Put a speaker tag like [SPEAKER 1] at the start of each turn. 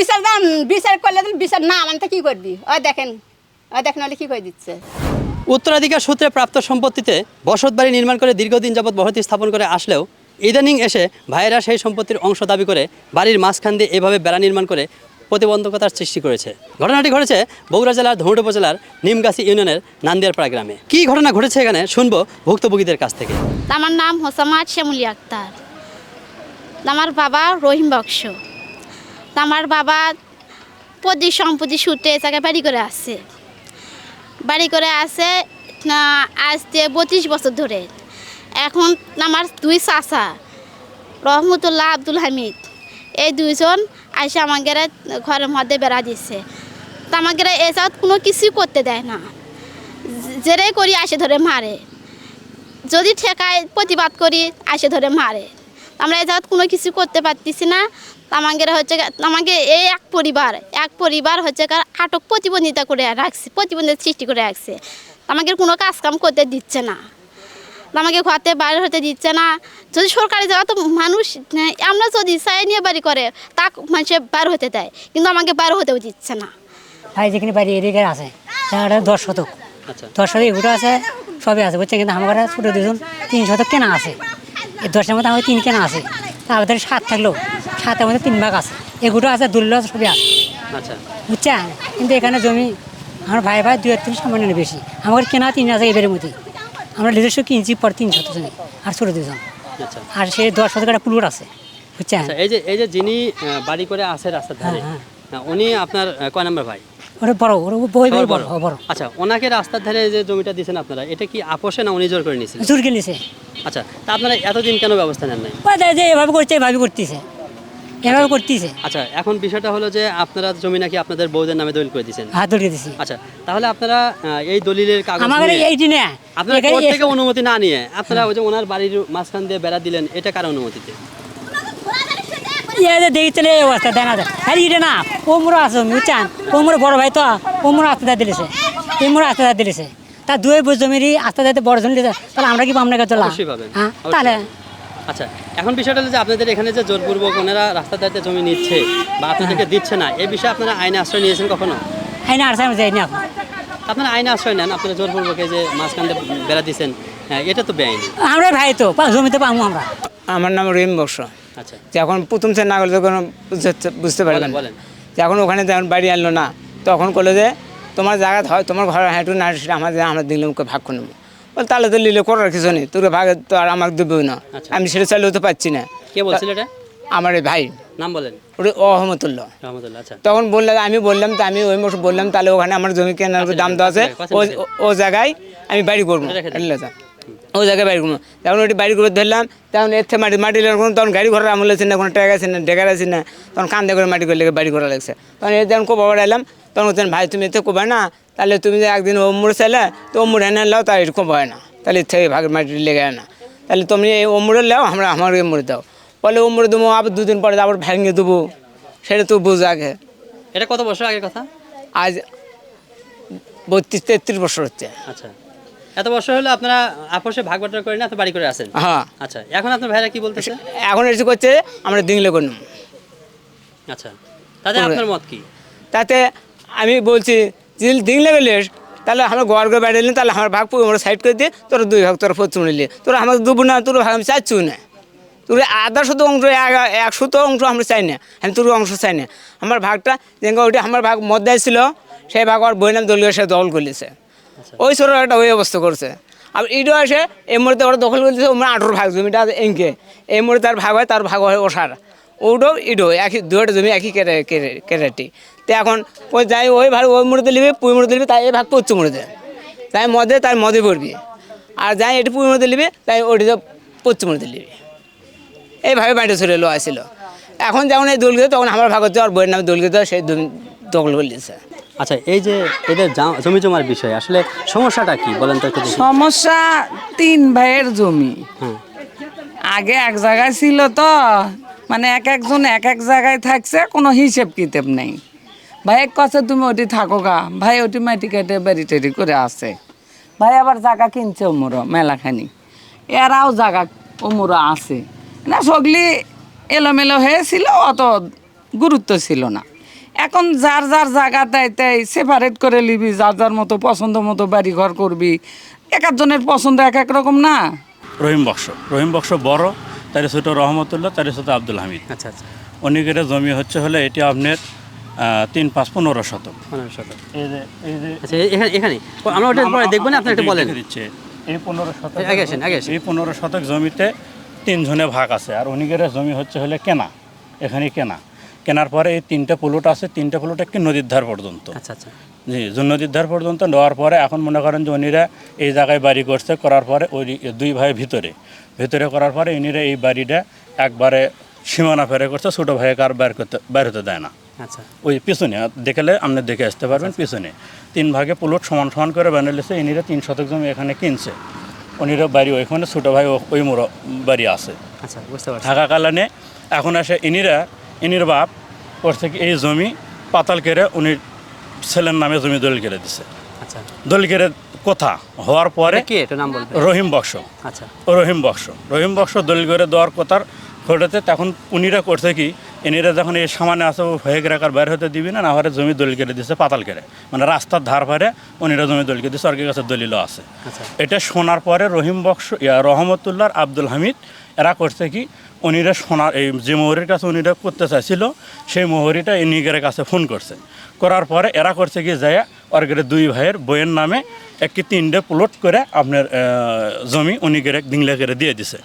[SPEAKER 1] বিচার দাম বিচার করলে বিচার না মানে তো কি করবি? ও দেখেন ও দেখেন হলে কি করে দিচ্ছে?
[SPEAKER 2] উত্তরাধিকার সূত্রে প্রাপ্ত সম্পত্তিতে বসত বাড়ি নির্মাণ করে দীর্ঘদিন যাবৎ বসতি স্থাপন করে আসলেও ইদানিং এসে ভাইয়েরা সেই সম্পত্তির অংশ দাবি করে বাড়ির মাঝখান দিয়ে এভাবে বেড়া নির্মাণ করে প্রতিবন্ধকতার সৃষ্টি করেছে। ঘটনাটি ঘটেছে বগুড়া জেলার ধৌট উপজেলার নিমগাছি ইউনিয়নের নান্দিয়ারপাড়া গ্রামে। কি ঘটনা ঘটেছে এখানে শুনব ভুক্তভোগীদের কাছ থেকে।
[SPEAKER 3] আমার নাম হোসামাত শ্যামলি আক্তার। আমার বাবা রহিম বক্স। আমার বাবা প্রতি সম্পত্তি সূত্রে এ জায়গায় বাড়ি করে আসছে। বাড়ি করে আসে না, আজ দিয়ে বত্রিশ বছর ধরে। এখন আমার দুই চাচা রহমতুল্লাহ আব্দুল হামিদ। এই দুইজন আইসে আমাকে ঘরের মধ্যে বেড়া দিচ্ছে তা আমাকে এসব কোনো কিছুই করতে দেয় না। জেরে করি আসে ধরে মারে। যদি ঠেকায় প্রতিবাদ করি আসে ধরে মারে। আমরা জায়গায় কোনো কিছু করতে পারতেছি না। আমাদের হচ্ছে আমাকে এই এক পরিবার এক পরিবার হচ্ছে গা আটক প্রতিবন্ধিতা করে রাখছে প্রতিবন্ধিতা সৃষ্টি করে রাখছে। আমাকে কোনো কাজ কাম করতে দিচ্ছে না। আমাকে ঘরতে বাইরে হতে দিচ্ছে না। যদি সরকারি জায়গা তো মানুষ আমরা যদি চাই নিয়ে বাড়ি করে তা মানুষে বার হতে দেয়। কিন্তু আমাকে বার হতেও দিচ্ছে না।
[SPEAKER 4] ভাই যেখানে বাড়ি এদিকে আছে। জায়গাটা দশ শতক।
[SPEAKER 2] আচ্ছা।
[SPEAKER 4] দশ শতক এগুলো আছে সবই আছে। বুঝছেন কিন্তু আমার ছোটো দুজন তিন শতক কেনা আছে। দশের মধ্যে আমার তিন কেনা আছে। আমাদের সাত থাকলেও সাতের মধ্যে তিন ভাগ আছে। এগুলো আছে আছে সবই আছে।
[SPEAKER 2] আচ্ছা।
[SPEAKER 4] বুঝছেন? কিন্তু এখানে জমি আমার ভাই ভাই দুই তিন সামান্য বেশি। আমার কেনা তিন আছে এবারের মধ্যে। আমরা নিজস্ব কিনছি পর তিন শত জমি আর ছোটো দুজন
[SPEAKER 2] আচ্ছা।
[SPEAKER 4] আর সে দশ শতক একটা পুলুর আছে। বুঝছেন?
[SPEAKER 2] আচ্ছা এই যে এই যে যিনি বাড়ি করে আছে রাস্তার ধারে
[SPEAKER 4] হ্যাঁ,
[SPEAKER 2] হ্যাঁ, উনি আপনার কয় নম্বর ভাই?
[SPEAKER 4] ওরা বড় ওরা বই বই বড় বড়।
[SPEAKER 2] আচ্ছা ওনাকে রাস্তার ধারে যে জমিটা দিয়েছেন আপনারা এটা কি আপোষে না উনি জোর করে নিয়েছিলেন?
[SPEAKER 4] জোর কিনেছে
[SPEAKER 2] আচ্ছা তা আপনারা এতদিন কেন ব্যবস্থা নেন নাই?
[SPEAKER 4] যে এভাবে করছে এভাবে করতেছে। এভাবে করতেছে।
[SPEAKER 2] আচ্ছা এখন বিষয়টা হলো যে আপনারা জমি নাকি আপনাদের বউদের নামে দলিল করে দিয়েছেন?
[SPEAKER 4] হাত ধরিয়ে দিছি
[SPEAKER 2] আচ্ছা তাহলে আপনারা আহ, এই দলিলের কাগজ
[SPEAKER 4] আমার
[SPEAKER 2] নিয়ে-
[SPEAKER 4] এইটি না
[SPEAKER 2] আপনারা
[SPEAKER 4] এখানে
[SPEAKER 2] কোর্ট থেকে অনুমতি না নিয়ে আপনারা ওই যে ওনার বাড়ির মাঝখান দিয়ে বেড়া দিলেন এটা কার অনুমতিতে?
[SPEAKER 4] ইয়ে যে দেখতে এই অবস্থা দেখা যায়। আরে এটা না ও মোড় আছে বুঝছেন? ও মোড় বড় ভাই তো ও মোড় আস্তে দিলেছে। এই আস্তে দিলেছে। তা দুই বুঝ জমিরই আস্তে দিতে বড় জন তাহলে আমরা কি পাবনা গেছে
[SPEAKER 2] অবশ্যই
[SPEAKER 4] হ্যাঁ তাহলে
[SPEAKER 2] আচ্ছা এখন বিষয়টা হলো যে আপনাদের এখানে যে জোরপূর্বক ওনারা রাস্তার ধারে জমি নিচ্ছে বা আপনাদেরকে দিচ্ছে না এই বিষয়ে আপনারা আইনে আশ্রয় নিয়েছেন কখনো?
[SPEAKER 4] আইনা আর সামনে যাই এখন।
[SPEAKER 2] আপনারা আইনে আশ্রয় নেন আপনারা জোরপূর্বক এই যে মাঝখান দিয়ে বেড়া দিচ্ছেন হ্যাঁ এটা তো বেআইনি।
[SPEAKER 4] আমরা ভাই তো জমিতে পাবো আমরা।
[SPEAKER 5] আমার নাম রহিম বক্স।
[SPEAKER 2] আচ্ছা।
[SPEAKER 5] যখন প্রথম সে না করলে বুঝতে- বুঝতে পারবেন
[SPEAKER 2] বলেন, বলেন।
[SPEAKER 5] যখন ওখানে যখন বাড়ি আনলো না তখন করল যে তোমার জায়গা হয় তোমার ঘর হাঁটু না সেটা আমাদের আমরা দিলাম ওকে ভাগ করে নেব। বল তাহলে তো লিলে করার কিছু নেই তোকে ভাগে তো আর আমাকে দেবেও না।
[SPEAKER 2] আচ্ছা।
[SPEAKER 5] আমি সেটা চাইলেও তো পাচ্ছি না।
[SPEAKER 2] কে বলছিল এটা?
[SPEAKER 5] আমার এই ভাই।
[SPEAKER 2] নাম বলেন।
[SPEAKER 5] ওটা অহমতুল্লাহ
[SPEAKER 2] আচ্ছা।
[SPEAKER 5] তখন বললাম আমি বললাম তো আমি ওই মতো বললাম তাহলে ওখানে আমার জমি কেনার
[SPEAKER 2] আচ্ছা,
[SPEAKER 5] দাম দেওয়া আছে ও- জায়গায় আমি বাড়ি করব? ও জায়গায় বাড়ি করব। তখন ওটি বাড়ি করে ধরলাম তখন এর থেকে মাটি মাটি কোনো তখন গাড়ি ঘোড়ার আমল আছে না কোনো ট্যাগ আছে না ডেকার আছে না তখন কান্দে করে মাটি করে লেগে বাড়ি করা লাগছে। তখন এর যখন কোবা বাড়াইলাম তখন বলছেন ভাই তুমি এতে কোবা না তাহলে তুমি যে একদিন ও মুড়ে চাইলে তো মুড়ে এনে লাও তাই এরকম হয় না। তাহলে থেকে ভাগের মাটি লেগে না। তাহলে তুমি এই মুড়ে লাও আমরা আমার মুড়ে দাও। বলে মুড়ে দেবো আবার দুদিন পরে আবার ভেঙে দেবো। সেটা তো বুঝ আগে।
[SPEAKER 2] এটা কত বছর আগের কথা?
[SPEAKER 5] আজ বত্রিশ তেত্রিশ বছর হচ্ছে।
[SPEAKER 2] আচ্ছা। এত বছর হলো আপনারা আপোষে ভাগ বাটোয়ারা করে না তো বাড়ি করে আসেন?
[SPEAKER 5] হ্যাঁ।
[SPEAKER 2] আচ্ছা এখন আপনার ভাইরা কি বলতেছে?
[SPEAKER 5] এখন এসে করছে আমরা দিংলে করলাম
[SPEAKER 2] আচ্ছা। তাতে আপনার মত কি?
[SPEAKER 5] তাতে আমি বলছি যদি দিংলে গেলে তাহলে আমরা গোয়ার করে বেড়ে নিলাম তাহলে আমার ভাগ পুরো আমরা সাইড করে দিয়ে তোরা দুই ভাগ তোরা পশ্চিম নিলি। তোরা আমাকে দেবো না তোর ভাগ আমি চাচ্ছি না। তোর আধা শত অংশ এক- শত অংশ আমরা চাই না আমি তোর অংশ চাই না। আমার ভাগটা যেন ওইটা আমার ভাগ মধ্যে ছিল সেই ভাগ আর বইনাম দলীয় সে দখল করেছে। ওই ছোটো একটা ওই অবস্থা করছে। আর ইডো আসে এই মুহূর্তে ওরা দখল করেছে ওমরা আঠেরো ভাগ জমিটা এঁকে এই মুহূর্তে তার ভাগ হয় তার ভাগ হয় ওষার। ওডো ইডো একই দুটো জমি একই কেটে কেরাটি তো এখন ওই যাই ওই ভাগ ওই মুড়তে নিবি পুই মুড়তে নিবি তাই এই ভাগ পশ্চিম মুড়তে তাই মদে তার মদে পড়বি আর যাই এটি পুই মুড়তে নিবি তাই ওটি তো পশ্চিম মুড়তে নিবি এইভাবে বাড়িতে চলে এলো আসছিল এখন যেমন এই দোলকে তখন আমার ভাগ হচ্ছে আর বইয়ের নামে দোলকে তো সেই জমি দখল করে নিয়েছে।
[SPEAKER 2] আচ্ছা এই যে এদের জমি জমার বিষয় আসলে সমস্যাটা কি? বলেন তো
[SPEAKER 6] সমস্যা তিন ভাইয়ের জমি।
[SPEAKER 2] হ্যাঁ।
[SPEAKER 6] আগে এক জায়গায় ছিল তো মানে এক একজন এক এক জায়গায় থাকছে, কোনো হিসেব কিতাব নেই। ভাই, এক কাছে তুমি ওটি থাকো গা। ভাই ওটি মাটি কেটে বাড়ি টেরি করে আছে ভাই, আবার জায়গা কিনছে ওমর মেলাখানি। এরাও জায়গা ওমর আছে না, সগলি এলোমেলো হয়েছিল, অত গুরুত্ব ছিল না। এখন যার যার জায়গা তাই তাই সেপারেট করে নিবি, যার যার মতো পছন্দ মতো বাড়ি ঘর করবি। এক একজনের পছন্দ এক এক রকম না?
[SPEAKER 7] রহিম বক্স রহিম বক্স বড় তার ছোট রহমতুল্লাহ তার ছোট আব্দুল হামিদ।
[SPEAKER 2] আচ্ছা আচ্ছা।
[SPEAKER 7] অনেকের জমি হচ্ছে হলে এটি আপনার তিন পাঁচ পনেরো শতক।
[SPEAKER 2] পনেরো শতক।
[SPEAKER 7] এই যে এই যে
[SPEAKER 2] আচ্ছা এখানে এখানে। আমরা ওটা পরে দেখব না আপনি একটা বলেন।
[SPEAKER 7] দিচ্ছে। এই পনেরো শতক
[SPEAKER 2] আগে আসেন, আগে
[SPEAKER 7] এই পনেরো শতক জমিতে তিনজনে ভাগ আছে আর অনেকের জমি হচ্ছে হলে কেনা এখানে কেনা। কেনার পরে এই তিনটে প্লট আছে তিনটে প্লট একটি নদীর ধার পর্যন্ত।
[SPEAKER 2] আচ্ছা আচ্ছা।
[SPEAKER 7] জি যে নদীর ধার পর্যন্ত নেওয়ার পরে এখন মনে করেন যে উনিরা এই জায়গায় বাড়ি করছে করার পরে ওই দুই ভাই ভিতরে। ভিতরে করার পরে ইনিরা এই বাড়িটা একবারে সীমানা ফেরে করছে ছোটো ভাইকে আর বের করতে বের হতে দেয় না।
[SPEAKER 2] আচ্ছা।
[SPEAKER 7] ওই পিছনে দেখলে আপনি দেখে আসতে পারবেন পিছনে। তিন ভাগে প্লট সমান সমান করে বানালেছে ইনিরা তিন শতক জমি এখানে কিনছে। উনিরা বাড়ি ওইখানে ছোটো ভাই ওই মোড় বাড়ি আছে।
[SPEAKER 2] আচ্ছা বুঝতে পারছি।
[SPEAKER 7] থাকাকালীনে এখন আসে ইনিরা ইনির বাপ করছে কি এই জমি পাতাল কেড়ে উনি ছেলের নামে জমি দলিল কেড়ে দিছে।
[SPEAKER 2] আচ্ছা।
[SPEAKER 7] দলিল কেড়ে কথা হওয়ার পরে
[SPEAKER 2] কে? নাম বলবেন
[SPEAKER 7] রহিম বক্স।
[SPEAKER 2] আচ্ছা।
[SPEAKER 7] রহিম বক্স। রহিম বক্স দলিল করে দেওয়ার কথার ঘটেতে তখন উনিরা করছে কি এনিরা যখন এই সামানে আছে ও হয়ে রাখার বাইরে হতে দিবি না? না হলে জমি দলিল কেটে দিছে পাতাল কেড়ে। মানে রাস্তার ধার পারে উনিরা জমি দলিল কেটে দিচ্ছে কাছে দলিলও আছে।
[SPEAKER 2] আচ্ছা।
[SPEAKER 7] এটা শোনার পরে রহিম বক্স ইয়া, রহমতুল্লাহ আব্দুল হামিদ এরা করছে কি উনিরা শোনার এই যে মোহরির কাছে উনিরা করতে চাইছিল, সেই মোহরিটা এই নিগের কাছে ফোন করছে। করার পরে এরা করছে কি যায় অর্গের দুই ভাইয়ের বইয়ের নামে একটি তিনটে প্লট করে আপনার জমি উনিগের দিংলা করে দিয়ে দিছে।